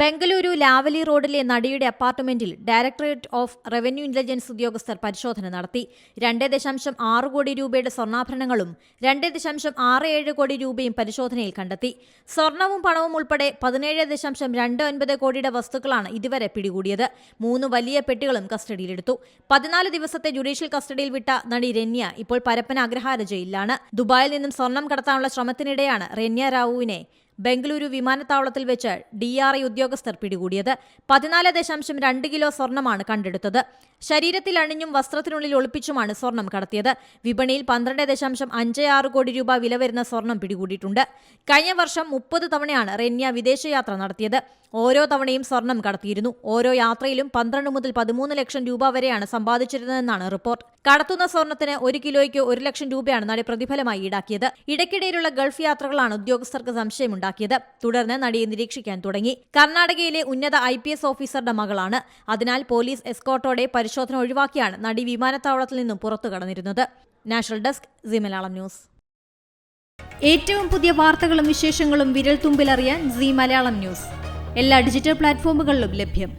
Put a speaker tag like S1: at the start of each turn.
S1: ബംഗളൂരു ലാവലി റോഡിലെ നടിയുടെ അപ്പാർട്ട്മെന്റിൽ ഡയറക്ടറേറ്റ് ഓഫ് റവന്യൂ ഇന്റലിജൻസ് ഉദ്യോഗസ്ഥർ പരിശോധന നടത്തി. രണ്ട് ദശാംശം ആറ് കോടി രൂപയുടെ സ്വർണാഭരണങ്ങളും രണ്ട് ദശാംശം ആറ് ഏഴ് കോടി രൂപയും പരിശോധനയിൽ കണ്ടെത്തി. സ്വർണവും പണവും ഉൾപ്പെടെ പതിനേഴ് ദശാംശം രണ്ട് ഒൻപത് കോടിയുടെ വസ്തുക്കളാണ് ഇതുവരെ പിടികൂടിയത്. മൂന്ന് വലിയ പെട്ടികളും കസ്റ്റഡിയിലെടുത്തു. പതിനാല് ദിവസത്തെ ജുഡീഷ്യൽ കസ്റ്റഡിയിൽ വിട്ട നടി രന്യ ഇപ്പോൾ പരപ്പന അഗ്രഹാര ജയിലിലാണ് ദുബായിൽ നിന്നും സ്വർണം കടത്താനുള്ള ശ്രമത്തിനിടെയാണ് രന്യ റാവുവിനെ ബംഗളൂരു വിമാനത്താവളത്തിൽ വെച്ച് ഡി ആർ ഐ ഉദ്യോഗസ്ഥർ പിടികൂടിയത്. പതിനാല് ദശാംശം രണ്ട് കിലോ സ്വർണമാണ് കണ്ടെടുത്തത്. ശരീരത്തിൽ അണിഞ്ഞും വസ്ത്രത്തിനുള്ളിൽ ഒളിപ്പിച്ചുമാണ് സ്വർണം കടത്തിയത്. വിപണിയിൽ പന്ത്രണ്ട് ദശാംശം അഞ്ച് ആറ് കോടി രൂപ വില വരുന്ന സ്വർണം പിടികൂടിയിട്ടുണ്ട്. കഴിഞ്ഞ വർഷം മുപ്പത് തവണയാണ് റെന്യ വിദേശയാത്ര നടത്തിയത്. ഓരോ തവണയും സ്വർണം കടത്തിയിരുന്നു. ഓരോ യാത്രയിലും പന്ത്രണ്ട് മുതൽ പതിമൂന്ന് ലക്ഷം രൂപ വരെയാണ് സമ്പാദിച്ചിരുന്നതെന്നാണ് റിപ്പോർട്ട്. കടത്തുന്ന സ്വർണത്തിന് ഒരു കിലോയ്ക്ക് ഒരു ലക്ഷം രൂപയാണ് നടി പ്രതിഫലമായി ഈടാക്കിയത്. ഇടയ്ക്കിടയിലുള്ള ഗൾഫ് യാത്രകളാണ് ഉദ്യോഗസ്ഥർക്ക് സംശയമുണ്ടാക്കിയത് തുടർന്ന് നടിയെ നിരീക്ഷിക്കാൻ തുടങ്ങി. കർണാടകയിലെ ഉന്നത ഐ ഓഫീസറുടെ മകളാണ്. അതിനാൽ പോലീസ് എസ്കോട്ടോടെ പരിശോധന ഒഴിവാക്കിയാണ് നടി വിമാനത്താവളത്തിൽ നിന്നും പുറത്തു കടന്നിരുന്നത്. National desk Zee Malayalam news. ഏറ്റവും പുതിയ വാർത്തകളും വിശേഷങ്ങളും വിരൽ തുമ്പിലറിയാൻ സി മലയാളം ന്യൂസ്. എല്ലാ ഡിജിറ്റൽ പ്ലാറ്റ്ഫോമുകളിലും ലഭ്യം.